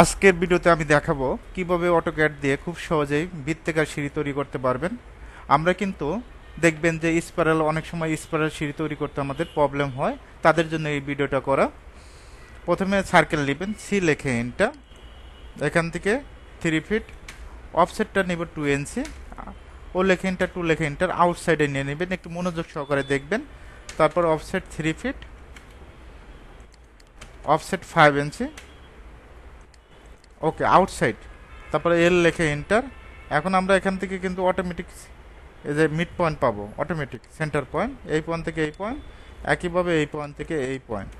আজকের ভিডিওতে আমি দেখাবো কীভাবে অটোক্যাড দিয়ে খুব সহজেই বৃত্তাকার সিঁড়ি তৈরি করতে পারবেন। আমরা কিন্তু দেখবেন যে স্পাইরাল অনেক সময় স্পাইরাল সিঁড়ি তৈরি করতে আমাদের প্রবলেম হয়, তাদের জন্য এই ভিডিওটা করা। প্রথমে সার্কেল নেবেন সি লেখে এনটা এখান থেকে থ্রি ফিট অফসেটটা নেব টু ইঞ্চি ও লেখে এন্টার টু লেখে এন্টার আউটসাইডে নিয়ে নেবেন, একটু মনোযোগ সহকারে দেখবেন। তারপর offset three feet offset five inch okay outside তারপরে এল লেখে এন্টার এখন আমরা এখান থেকে কিন্তু অটোমেটিক এই যে মিড পয়েন্ট পাবো অটোমেটিক সেন্টার পয়েন্ট এই পয়েন্ট থেকে এই পয়েন্ট একইভাবে এই পয়েন্ট থেকে এই পয়েন্ট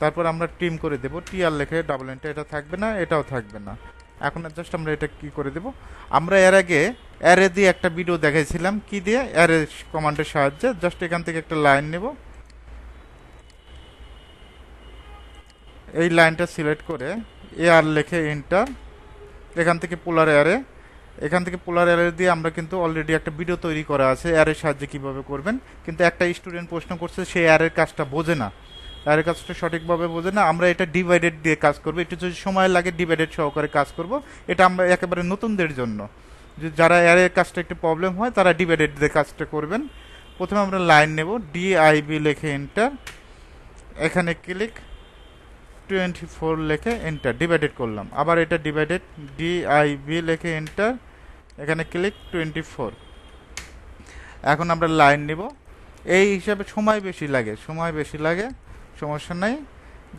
তারপর আমরা টিম করে দেবো টিআর লেখে ডাবল এন্টার এটা থাকবে না, এটাও থাকবে না। এখন জাস্ট আমরা এটা কি করে দেব? আমরা এর আগে অ্যারে দিয়ে একটা ভিডিও দেখাইছিলাম, কি দিয়ে? অ্যারে কমান্ডের সাহায্যে জাস্ট এখান থেকে একটা লাইন নেব। এই লাইনটা সিলেক্ট করে এ আর লেখে এন্টার এখান থেকে পোলার অ্যারে এখান থেকে পোলার অ্যারে দিয়ে আমরা কিন্তু অলরেডি একটা ভিডিও তৈরি করা আছে অ্যারের সাহায্যে কীভাবে করবেন। কিন্তু একটা স্টুডেন্ট প্রশ্ন করছে, সে অ্যারের কাজটা বোঝে না। অ্যারের কাজটা সঠিকভাবে বোঝে না, আমরা এটা ডিভাইডেড দিয়ে কাজ করব। একটু যদি সময় লাগে ডিভাইডেড সহকারে কাজ করব। এটা আমরা একেবারে নতুনদের জন্য। যারা অ্যারের কাজটা একটু প্রবলেম হয়, তারা ডিভাইডেড দিয়ে কাজটা করবেন। প্রথমে আমরা লাইন নেব ডিআইবি লেখে এন্টার এখানে ক্লিক টোয়েন্টি ফোর লেখে এন্টার ডিভাইডেড করলাম। আবার এটা ডিভাইডেড ডিআইবি লেখে এন্টার এখানে ক্লিক টোয়েন্টি ফোর। এখন আমরা লাইন নিব। এই হিসাবে সময় বেশি লাগে, সময় বেশি লাগে, সমস্যা নেই।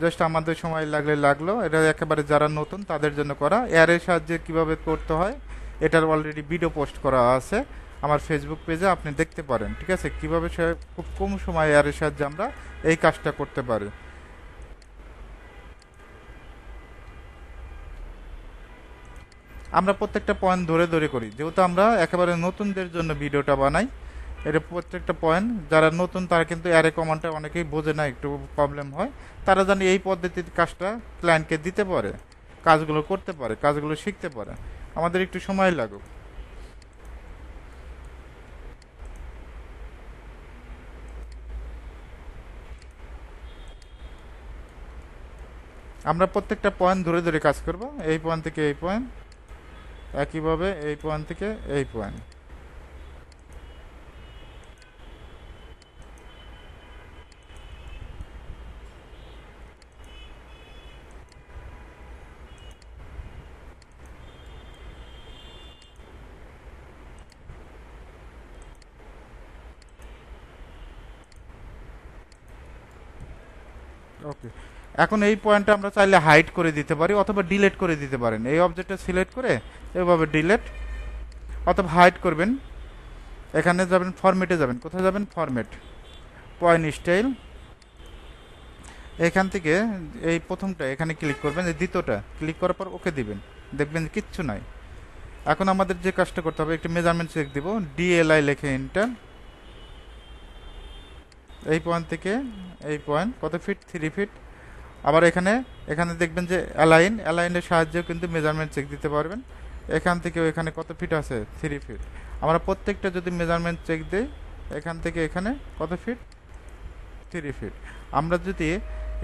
জাস্ট আমাদের সময় লাগলে লাগল। এটা একেবারে যারা নতুন, তাদের জন্য করা। এয়ারের সাহায্যে কীভাবে করতে হয়, এটার অলরেডি ভিডিও পোস্ট করা আছে আমার ফেসবুক পেজে আপনি দেখতে পারেন, ঠিক আছে? কীভাবে খুব কম সময় এয়ারের সাহায্যে আমরা এই কাজটা করতে পারি। আমরা প্রত্যেকটা পয়েন্ট ধরে ধরে করি। যেহেতু আমরা একেবারে নতুনদের জন্য ভিডিওটা বানাই, এটা প্রত্যেকটা পয়েন্ট যারা নতুন তারা কিন্তু অ্যারে কমান্ডটা অনেকেই বোঝে না, একটু প্রবলেম হয়। তারা জানি এই পদ্ধতির কাজটা ক্লায়েন্টকে দিতে পারে, কাজগুলো করতে পারে, কাজগুলো শিখতে পারে। আমাদের একটু সময় লাগুক। আমরা প্রত্যেকটা পয়েন্ট ধরে ধরে কাজ করব, এই পয়েন্ট থেকে এই পয়েন্ট একইভাবে এই পয়েন্ট থেকে এই পয়েন্ট ওকে এখন এই পয়েন্টটা আমরা চাইলে হাইড করে দিতে পারি অথবা ডিলেট করে দিতে পারেন। এই অবজেক্টটা সিলেক্ট করে এভাবে ডিলেট অথবা হাইড করবেন। এখানে যাবেন ফরম্যাটে যাবেন। কোথায় যাবেন? ফরম্যাট পয়েন্ট স্টাইল এখান থেকে এই প্রথমটা এখানে ক্লিক করবেন। এই দ্বিতীয়টা ক্লিক করার পর ওকে দিবেন। দেখবেন কিচ্ছু নাই। এখন আমাদের যে কাজটা করতে হবে, একটি মেজারমেন্ট চেক দিব। ডিএলআই লেখে এন্টার এই পয়েন্ট থেকে এই পয়েন্ট কত ফিট থ্রি ফিট আবার এখানে এখানে দেখবেন যে অ্যালাইন অ্যালাইনের সাহায্যেও কিন্তু মেজারমেন্ট চেক দিতে পারবেন। এখান থেকে এখানে কত ফিট আছে? থ্রি ফিট আমরা প্রত্যেকটা যদি মেজারমেন্ট চেক দিই, এখান থেকে এখানে কত ফিট থ্রি ফিট আমরা যদি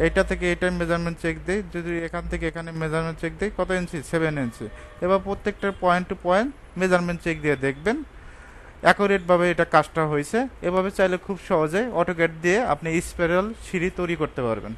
এইটা থেকে এইটার মেজারমেন্ট চেক দিই, যদি এখান থেকে এখানে মেজারমেন্ট চেক দিই, কত ইঞ্চি সেভেন ইঞ্চি এবার প্রত্যেকটার point to point measurement check দিয়ে দেখবেন। অ্যাকুরেটভাবে এটা কাজটা হয়েছে। এভাবে চাইলে খুব সহজে অটোক্যাট দিয়ে আপনি স্পেরাল সিঁড়ি তৈরি করতে পারবেন।